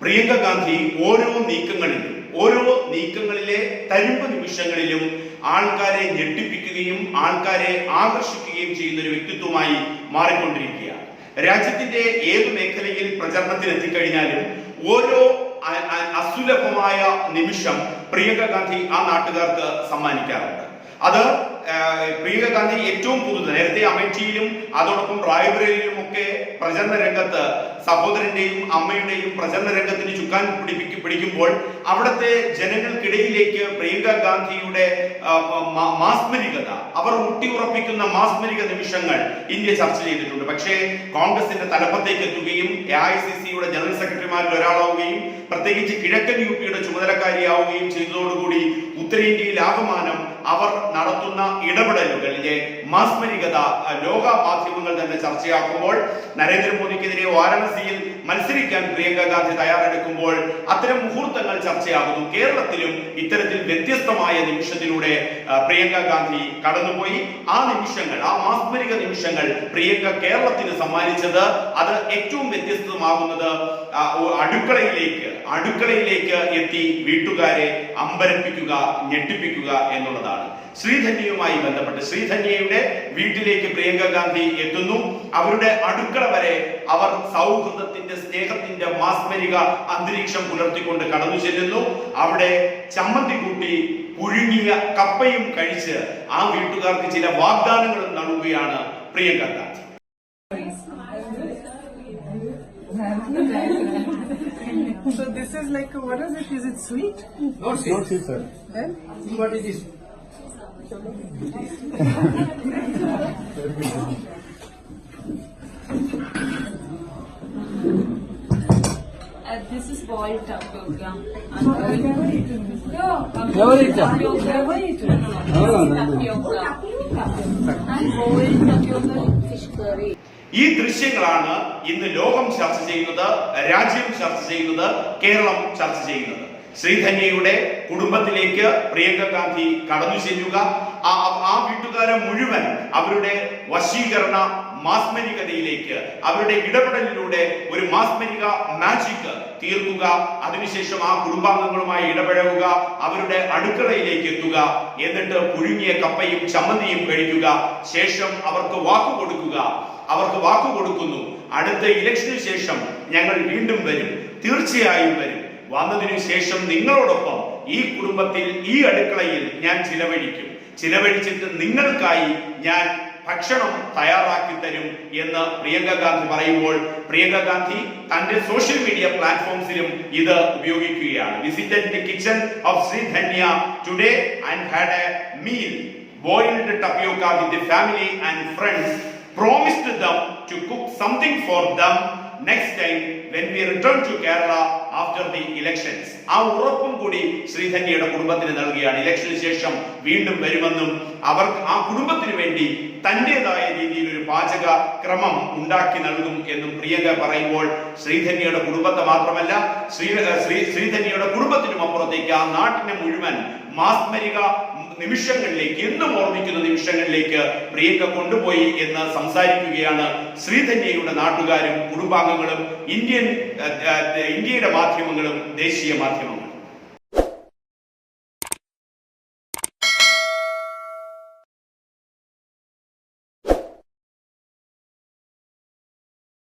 പ്രിയങ്ക ഗാന്ധി ഓരോ നീക്കങ്ങളിലും ഓരോ നീക്കങ്ങളിലെ തരുമ്പ് നിമിഷങ്ങളിലും ആൾക്കാരെ ഞെട്ടിപ്പിക്കുകയും ആൾക്കാരെ ആകർഷിക്കുകയും ചെയ്യുന്ന ഒരു വ്യക്തിത്വമായി മാറിക്കൊണ്ടിരിക്കുകയാണ്. രാജ്യത്തിന്റെ ഏത് മേഖലയിൽ പ്രചരണത്തിൽ എത്തിക്കഴിഞ്ഞാലും ഓരോ അസുലഭമായ നിമിഷം പ്രിയങ്ക ഗാന്ധി ആ നാട്ടുകാർക്ക് സമ്മാനിക്കാറുണ്ട്. അത് പ്രിയങ്ക ഗാന്ധി ഏറ്റവും പുതുത് നേരത്തെ അമേഠിയിലും അതോടൊപ്പം റായ്ബറേലിയിലും പ്രചരണ രംഗത്ത് സഹോദരന്റെയും അമ്മയുടെയും പ്രചരണ രംഗത്തിന് ചുക്കാൻ പിടിപ്പിക്ക് പിടിക്കുമ്പോൾ അവിടുത്തെ ജനങ്ങൾക്കിടയിലേക്ക് പ്രിയങ്ക ഗാന്ധിയുടെ മാസ്മരികത അവർ ഊട്ടിയുറപ്പിക്കുന്ന മാസ്മരിക നിമിഷങ്ങൾ ഇന്ത്യ ചർച്ച ചെയ്തിട്ടുണ്ട്. പക്ഷേ കോൺഗ്രസിന്റെ തലപ്പത്തേക്ക് എത്തുകയും എ ഐ സി സിയുടെ ജനറൽ സെക്രട്ടറിമാരിൽ ഒരാളാവുകയും പ്രത്യേകിച്ച് കിഴക്കൻ യു പിയുടെ ചുമതലക്കാരിയാവുകയും ചെയ്തതോടുകൂടി ഉത്തരേന്ത്യയിൽ ആകമാനം അവർ നടത്തുന്ന ഇടപെടലുകളിലെ മാസ്മരികത ലോക മാധ്യമങ്ങൾ തന്നെ ചർച്ചയാക്കുമ്പോൾ നരേന്ദ്രമോദിക്കെതിരെ വാരാണസിയിൽ മത്സരിക്കാൻ പ്രിയങ്ക ഗാന്ധി തയ്യാറെടുക്കുമ്പോൾ അത്തരം മുഹൂർത്തങ്ങൾ ചർച്ചയാകുന്നു. കേരളത്തിലും ഇത്തരത്തിൽ വ്യത്യസ്തമായ നിമിഷത്തിലൂടെ പ്രിയങ്ക ഗാന്ധി കടന്നുപോയി. ആ നിമിഷങ്ങൾ ആ മാസ്മരിക നിമിഷങ്ങൾ പ്രിയങ്ക കേരളത്തിന് സമ്മാനിച്ചത് അത് ഏറ്റവും വ്യത്യസ്തമാകുന്നത് അടുക്കളയിലേക്ക് അടുക്കളയിലേക്ക് എത്തി വീട്ടുകാരെ അമ്പരപ്പിക്കുക ഞെട്ടിപ്പിക്കുക എന്നുള്ളതാണ്. ശ്രീധന്യയുമായി ബന്ധപ്പെട്ട് ശ്രീധന്യയുടെ വീട്ടിലേക്ക് പ്രിയങ്ക ഗാന്ധി എത്തുന്നു അവരുടെ അടുക്കള വരെ അവർ സൗഹൃദത്തിന്റെ സ്നേഹത്തിന്റെ മാസ്മരിക അന്തരീക്ഷം പുലർത്തിക്കൊണ്ട് കടന്നു ചെല്ലുന്നു അവിടെ ചമ്മന്തി കൂട്ടി പുഴുങ്ങിയ കപ്പയും കഴിച്ച് ആ വീട്ടുകാർക്ക് ചില വാഗ്ദാനങ്ങളും നൽകുകയാണ് Priyanka Gandhi So this is like, what is it? Is it sweet? Not sweet. Not sweet, sir. Then? What is this? Uh, this is boiled tapioca. Tapioca. Tapioca. ഈ ദൃശ്യങ്ങളാണ് ഇന്ന് ലോകം ചർച്ച ചെയ്യുന്നത് രാജ്യം ചർച്ച ചെയ്യുന്നത് കേരളം ചർച്ച ചെയ്യുന്നത് ശ്രീധന്യയുടെ കുടുംബത്തിലേക്ക് പ്രിയങ്ക ഗാന്ധി കടന്നു ചെല്ലുക. ആ വീട്ടുകാരെ മുഴുവൻ അവരുടെ വശീകരണ മാസ്മരികതയിലേക്ക് അവരുടെ ഇടപെടലിലൂടെ ഒരു മാസ്മരിക മാജിക് തീർക്കുക. അതിനുശേഷം ആ കുടുംബാംഗങ്ങളുമായി ഇടപഴകുക. അവരുടെ അടുക്കളയിലേക്ക് എത്തുക. എന്നിട്ട് പുഴുങ്ങിയ കപ്പയും ചമ്മന്തിയും കഴിക്കുക. ശേഷം അവർക്ക് വാക്കു കൊടുക്കുക. അവർക്ക് വാക്കു കൊടുക്കുന്നു. അടുത്ത ഇലക്ഷന് ശേഷം ഞങ്ങൾ വീണ്ടും വരും. തീർച്ചയായും വരും. വന്നതിനു ശേഷം നിങ്ങളോടൊപ്പം ഈ കുടുംബത്തിൽ ഈ അടുക്കളയിൽ ഞാൻ ചിലവഴിക്കും. ചിലവഴിച്ചിട്ട് നിങ്ങൾക്കായി ഞാൻ ഭക്ഷണം തയ്യാറാക്കി തരും എന്ന് പ്രിയങ്ക ഗാന്ധി പറയുമ്പോൾ പ്രിയങ്ക ഗാന്ധി തന്റെ സോഷ്യൽ മീഡിയ പ്ലാറ്റ്ഫോംസിലും ഇത് ഉപയോഗിക്കുകയാണ്. Visited the kitchen of Shri Dhanya today and had a meal boiled tapioca with the family and friends promised them to cook something for them next time when we return to Kerala after the elections ആ ഉറപ്പും കൂടി ശ്രീധന്യയുടെ കുടുംബത്തിന് നൽകുകയാണ് ഇലക്ഷന് ശേഷം വീണ്ടും വരുമെന്നും അവർ ആ കുടുംബത്തിന് വേണ്ടി തന്റേതായ രീതിയിൽ ഒരു പാചക ക്രമം ഉണ്ടാക്കി നൽകും എന്നും പ്രിയങ്ക പറയുമ്പോൾ ശ്രീധന്യയുടെ കുടുംബത്തെ മാത്രമല്ല ശ്രീ ശ്രീധന്യയുടെ കുടുംബത്തിനും അപ്പുറത്തേക്ക് ആ നാട്ടിനെ മുഴുവൻ മാസ്മരിക നിമിഷങ്ങളിലേക്ക് എന്നും ഓർമ്മിക്കുന്ന നിമിഷങ്ങളിലേക്ക് പ്രിയങ്ക കൊണ്ടുപോയി എന്ന് സംസാരിക്കുകയാണ് ശ്രീധന്യയുടെ നാട്ടുകാരും കുടുംബാംഗങ്ങളും ഇന്ത്യൻ ഇന്ത്യയുടെ മാധ്യമങ്ങളും ദേശീയ മാധ്യമങ്ങളും.